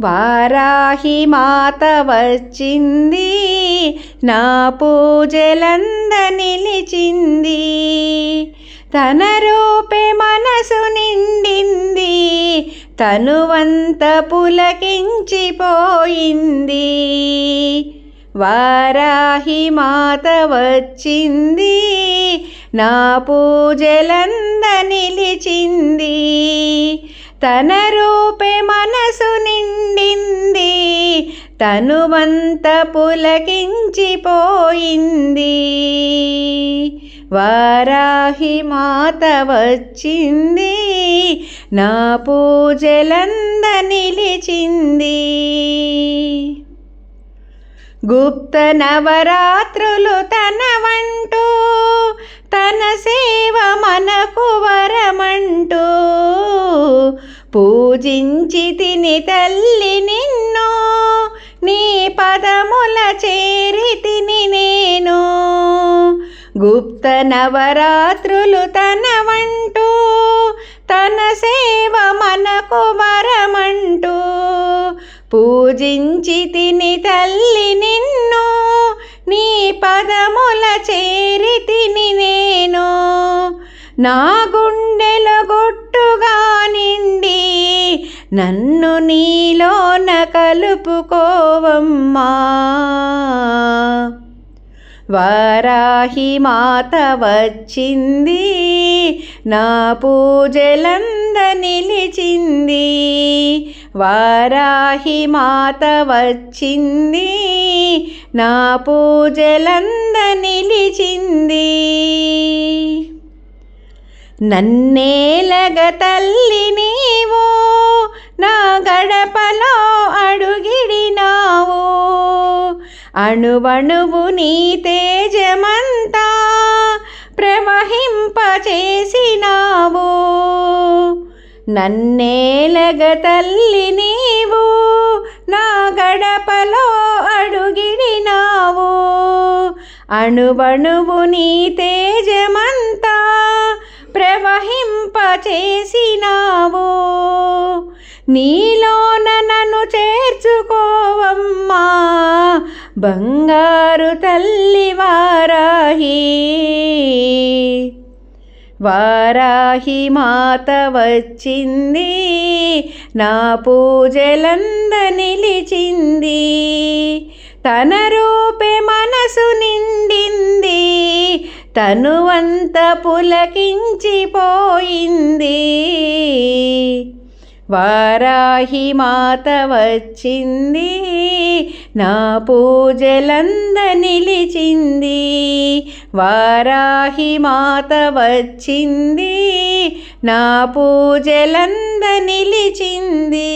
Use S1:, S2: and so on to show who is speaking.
S1: వారాహి మాత వచ్చింది నా పూజలంద నిలిచింది. తన రూపే మనసు నిండింది తనువంత పులకించిపోయింది. వారాహి మాత వచ్చింది నా పూజలంద నిలిచింది. తన రూపే మనసు నిండి తనువంత పులకించిపోయింది. వారాహి మాత వచ్చింది. నా పూజలంద నిలిచింది గుప్త నవరాత్రులు తన వంటూ తన సేవ మనకు వరమంటూ పూజించి తిని తల్లి నిన్ను పదముల చేరి తిని నేను. గుప్త నవరాత్రులు తన వంటూ తన సేవ మనకు వరమంటూ పూజించి తిని తల్లి నిన్ను నీ పదముల చేరి తిని నేను. నా గుండె నన్ను నీలోన కలుపుకోవమ్మా. వారాహి మాత వచ్చింది నా పూజలంద నిలిచింది. వారాహి మాత వచ్చింది నా పూజలంద నిలిచింది. నన్నేలగ తల్లిని అణువణువు నీ తేజమంతా ప్రవహింపచేసినావో. నన్నేలగ తల్లి నీవు నా గడపలో అడుగిడినావు. అణువణువు నీ తేజమంతా ప్రవహింపచేసినావు. నీలో బంగారు తల్లి వారాహి. వారాహి మాత వచ్చింది నా పూజలంద నిలిచింది తన రూపే మనసు నిండింది తనువంత పులకించిపోయింది. వారాహి మాత వచ్చింది నా పూజలంద నిలిచింది వారాహి మాత వచ్చింది నా పూజలంద నిలిచింది